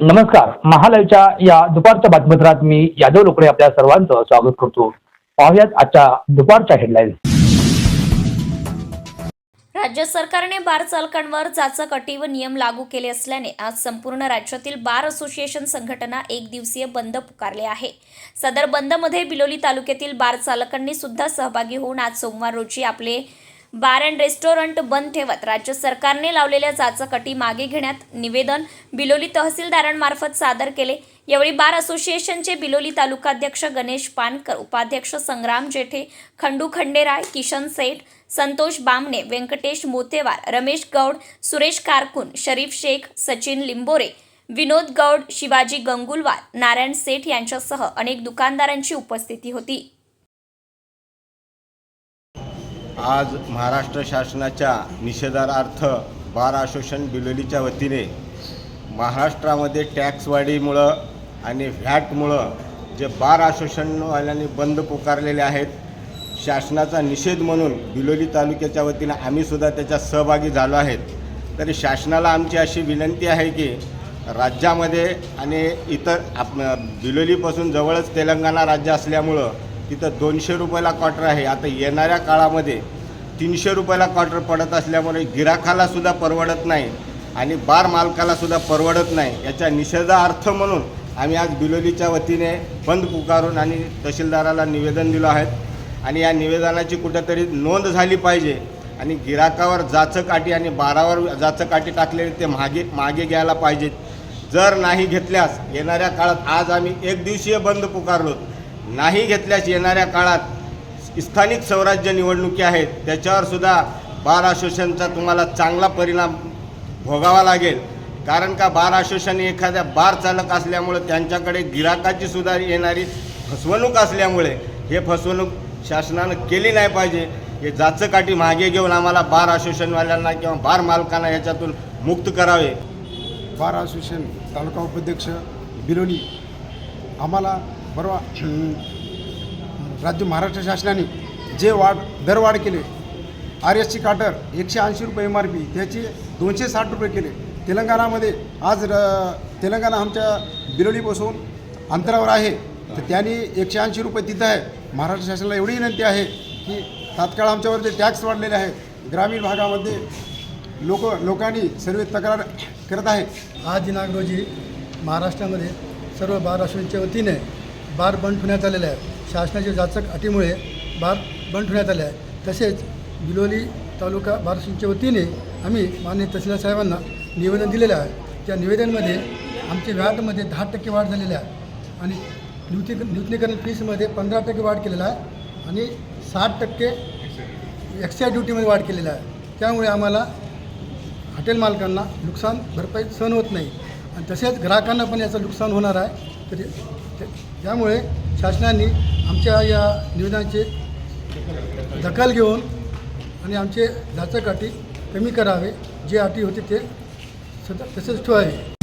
नमस्कार. महालयच्या या दुपारच्या बातमीपत्रात मी यादव लोकडे आपल्या सर्वांचं स्वागत करतो. पाहुयात आजच्या दुपारच्या हेडलाईन राज्य सरकारने बार चालकांवर जाचक अटी व नियम लागू केले असल्याने आज संपूर्ण राज्यातील बार असोसिएशन संघटना एक दिवसीय बंद पुकारले आहे. सदर बंदमध्ये बिलोली तालुक्यातील बार चालकांनी सुद्धा सहभागी होऊन आज सोमवार रोजी आपले बार अँड रेस्टॉरंट बंद ठेवत राज्य सरकारने लावलेल्या जाचक अटी मागे घेण्यात निवेदन बिलोली तहसीलदारांमार्फत सादर केले. यावेळी बार असोसिएशनचे बिलोली तालुकाध्यक्ष गणेश पानकर उपाध्यक्ष संग्राम जेठे खंडू खंडेराय किशन सेठ संतोष बामणे व्यंकटेश मोतेवार रमेश गौड सुरेश कारकून शरीफ शेख सचिन लिंबोरे विनोद गौड शिवाजी गंगुलवार नारायण सेठ यांच्यासह अनेक दुकानदारांची उपस्थिती होती. आज महाराष्ट्र शासनाच्या निषेधार्थ बार असोसिएशन बिलोलीच्या वतीने महाराष्ट्रामध्ये टॅक्सवाढीमुळं आणि व्हॅटमुळं जे बार असोसिएशनवाल्यांनी बंद पुकारलेले आहेत शासनाचा निषेध म्हणून बिलोली तालुक्याच्या वतीने आम्हीसुद्धा त्याच्यात सहभागी झालो आहेत. तरी शासनाला आमची अशी विनंती आहे की राज्यामध्ये आणि इतर आप बिलोलीपासून जवळच तेलंगणा राज्य असल्यामुळं तिथं दोनशे रुपयाला क्वार्टर आहे. आता येणाऱ्या काळामध्ये तीनशे रुपयाला क्वार्टर पडत असल्यामुळे गिराखालासुद्धा परवडत नाही आणि बार मालकालासुद्धा परवडत नाही. याच्या निषेधार्थ म्हणून आम्ही आज बिलोलीच्या वतीने बंद पुकारून आणि तहसीलदाराला निवेदन दिलं आहेत आणि या निवेदनाची कुठेतरी नोंद झाली पाहिजे आणि गिराकावर जाचकाठी आणि बारावर जाचकाठी टाकलेले ते मागे मागे घ्यायला पाहिजेत. जर नाही घेतल्यास येणाऱ्या काळात आज आम्ही एक दिवसीय बंद पुकारलो. नाही घेतल्यास येणाऱ्या काळात स्थानिक स्वराज्य निवडणुकी आहेत त्याच्यावर सुद्धा बार असोसिएशनचा तुम्हाला चांगला परिणाम भोगावा लागेल. कारण का बार असोसिएशन एखाद्या बार चालक असल्यामुळे त्यांच्याकडे गिराकाची सुद्धा येणारी फसवणूक असल्यामुळे हे फसवणूक शासनानं केली नाही पाहिजे. हे जाचकाठी मागे घेऊन आम्हाला बार असोसिएशनवाल्यांना किंवा बार मालकांना याच्यातून मुक्त करावे. बार असोसिएशन तालुका उपाध्यक्ष बिलोली आम्हाला बरोबर राज्य महाराष्ट्र शासनाने जे वाढ दरवाढ केले आर एस सी काटर एकशे ऐंशी रुपये एम आर पी त्याचे दोनशे साठ रुपये केले. तेलंगणामध्ये आज र तेलंगणा आमच्या बिलोलीपासून अंतरावर आहे. तर त्यांनी एकशे ऐंशी रुपये तिथं आहे. महाराष्ट्र शासनाला एवढी विनंती आहे की तात्काळ आमच्यावर जे टॅक्स वाढलेले आहेत ग्रामीण भागामध्ये लोक लोकांनी सर्व तक्रार करत आहे. आज दिनांक रोजी महाराष्ट्रामध्ये सर्व बाराशेच्या वतीने बार बंद ठेवण्यात आलेले आहे शासनाच्या जाचक अटीमुळे बार बंद ठेवण्यात आले आहे तसेच बिलोली तालुका बारसिंगच्या वतीने आम्ही माननीय तहसीलदार साहेबांना निवेदन दिलेलं आहे. त्या निवेदनमध्ये आमच्या व्याटमध्ये दहा टक्के वाढ झालेली आहे आणि न्यूती नूतनीकरण फीसमध्ये पंधरा टक्के वाढ केलेला आहे आणि साठ टक्के एक्साईज ड्युटीमध्ये वाढ केलेली आहे. त्यामुळे आम्हाला हॉटेल मालकांना नुकसान भरपाई सहन होत नाही. आणि तसेच ग्राहकांना पण याचं नुकसान होणार आहे. तरी त्यामुळे शासनाने आमच्या या निवेदनाची दखल घेऊन आणि आमचे जाचक अटी कमी करावे जे अटी होते ते सद तसेच ठेवावे.